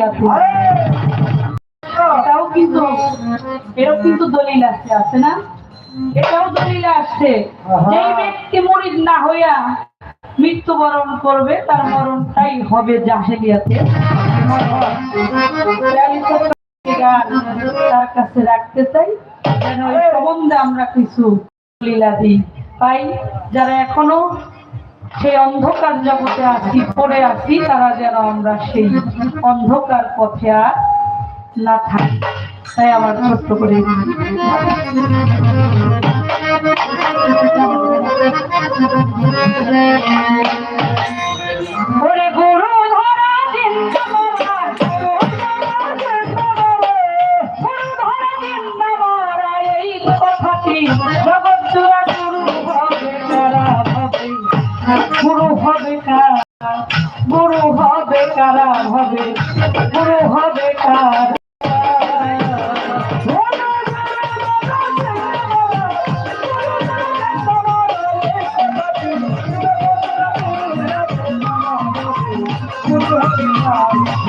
শাহেলিয়াতে এটাও কিন্তু এরও কিন্তু দলিল আছে আছে না? এটাও দলিল আছে। যেই ব্যক্তি মরিদ না হইয়া মৃত্যুবরণ করবে তার মরণটাই হবে জাহেলিয়াতে। তার কাছে রাখতে চাই যেন ওই সম্বন্ধে আমরা কিছু দলিলা দিই তাই যারা এখনও সেই অন্ধকার জগতে আছি পড়ে আছি, তারা যেন আমরা সেই অন্ধকার পথে আর না থাকি। তাই আমার ছোট্ট করে ওরে গুরু গুরু হবে কারা হবে? গুরু হবে কারা?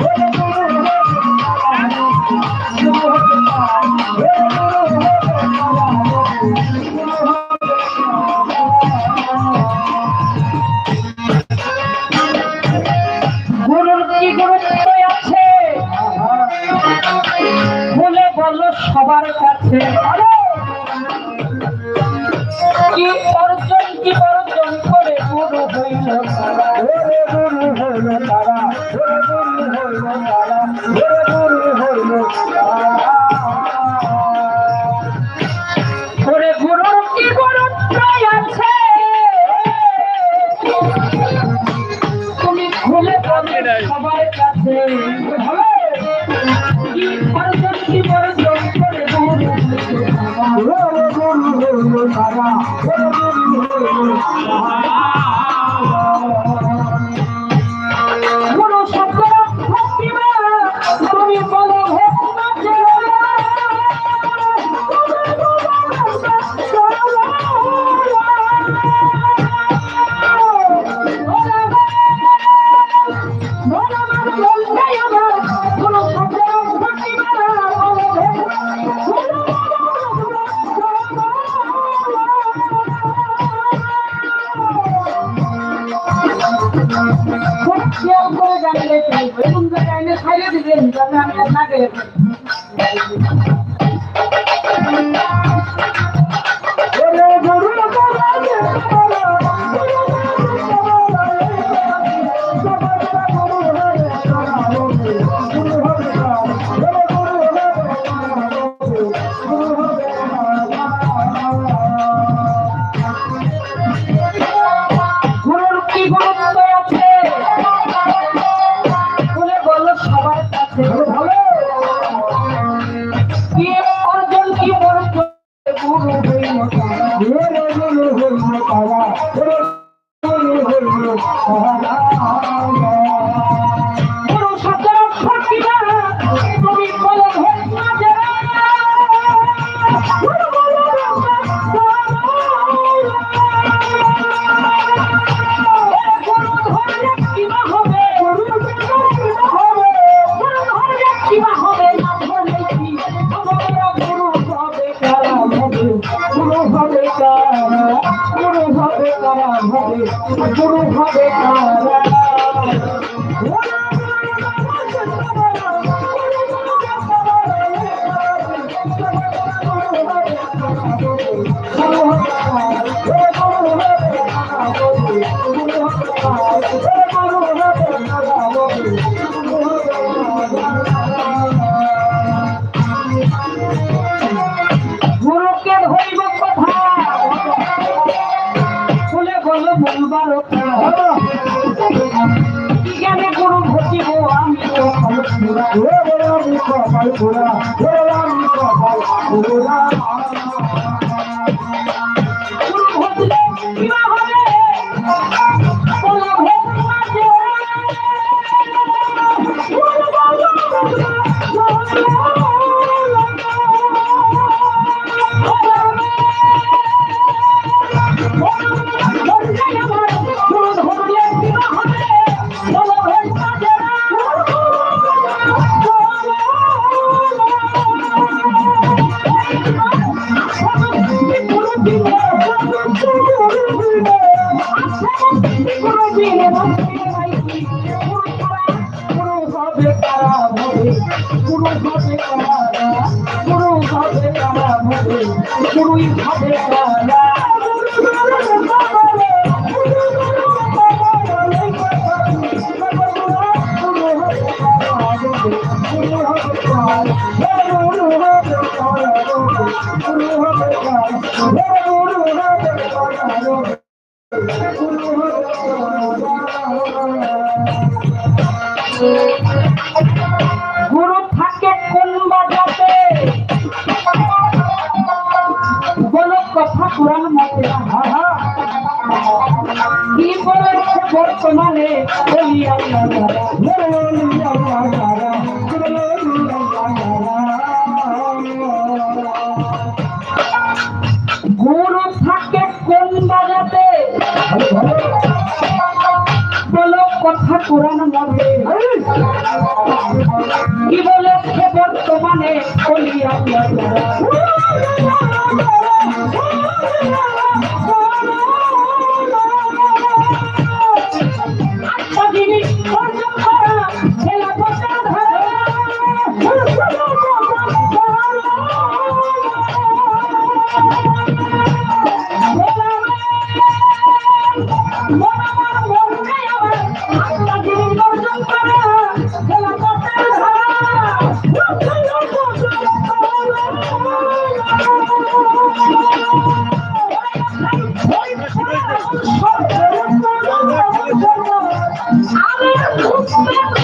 গুরুর সবার কাছে। কি অর্জন কি অর্জন করে গুরু হইল গুরু হইল তারা গুরু হইল তারা গুরু হইল তারা। ওরে গুরুর কি গুরুত্ব আছে? তুমি খুলে বলো সবার কাছে। খুব করে জানলে এরকম জায়গায় ছাইড়ে দিবেন আমি আর না গেলে তারা। গুরু হবে তারা গুরু হবে তারা হবে গুরু হবে তারা কথা জ্ঞানে গুরু ঘটিব আমি ফলপুরা কারা গুরু ভবে গুরুই হবে কারা গুরু বর্তমানে বলি। গুরু থাকে কোন বাজাতে বলো কথা কোরআন মতে কি বলেছে বর্তমানে বলি আল্লাহ। I'm